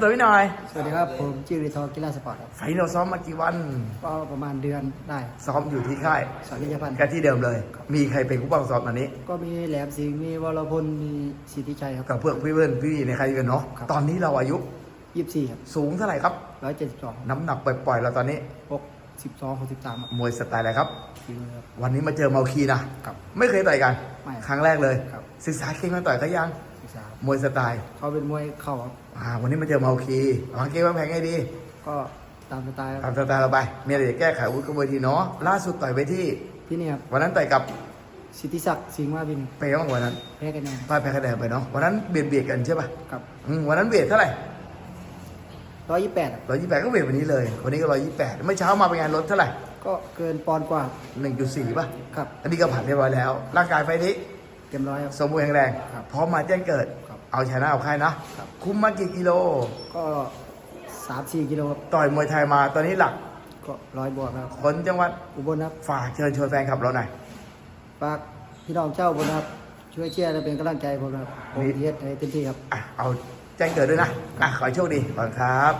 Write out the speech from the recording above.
ตัวพี่หน่อย สวัสดีครับ ผมจิริทองกีฬาสปอร์ตครับไฟล์เราซ้อมมากี่วัน ก็ประมาณเดือนได้ซ้อมอยู่ที่ค่ายสอนนิจพันธ์กันที่เดิมเลย มีใครเป็นผู้บังซ้อมตอนนี้ ก็มีแหลมสิงห์มีวรพลมีสิทธิชัยครับ กับเพื่อนพี่เพื่อนพี่ในใครกันเนาะครับตอนนี้เราอายุยี่สิบสี่ครับ สูงเท่าไหร่ครับร้อยเจ็ดสิบสองน้ำหนักปล่อยๆเราตอนนี้หก สิบสองหกสิบสามครับมวยสไตล์อะไรครับจริงครับ วันนี้มาเจอเมาคีนะ ครับไม่เคยต่อยกัน ไม่ครั้งแรกเลยครับ ศึกษาเก่งมาต่อยเขายัง ศึกษาครับมวยสไตล์เขาเป็นมวยเข่าครับ อ่าวันนี้มาเจอเมาคีวางเกมวางแผนไงดีก็ตามสไตล์คตารับมสไตล์เราไปมีอะไรจะแก้ไขวุ้ยกบเวทีเนาะล่าสุดต่อยไปที่ที่นี่ครับวันนั้นต่อยกับสิทธิศักดิ์สิงห์มาบินเปย์บ้างวันนั้นแพ้กันแน่พ่ายแพ้คะแนนไปเนาะวันนั้นเบียดเบียดกันใช่ป่ะครับอืมวันนั้นเวทเท่าไหร่ ร้อยยี่สิบแปดร้อยยี่แปดก็เวทวันนี้เลย วันนี้ก็ร้อยยี่แปดเมื่อเช้ามาเป็นงานลดเท่าไหร่ ก็เกินปอนด์กว่าหนึ่งจุดสี่ป่ะ ครับ อันนี้ก็ผ่านเรียบร้อยแล้ว ร่างกายไฟนี้ เต็มร้อยครับ สมบูรณ์แข็งแรงครับพร้อมมาแจ้งเกิดครับเอาชนะเอาใครนะครับคุมมากี่กิโล ก็สามสี่กิโลครับ ต่อยมวยไทยมา ตอนนี้หลัก ก็ร้อยบวกครับคนจังหวัดอุบลครับ ฝากเชิญชวนแฟนคลับเราหน่อย ฝากพี่น้องเจ้าบนครับ ช่วยเชียร์และเป็นกำลังใจผมนะครับผมนี่เฮ็ดให้เต็มที่ครับอะเอา แจ้งเกิดด้วยนะอะขอให้โชคดีก่อนครับ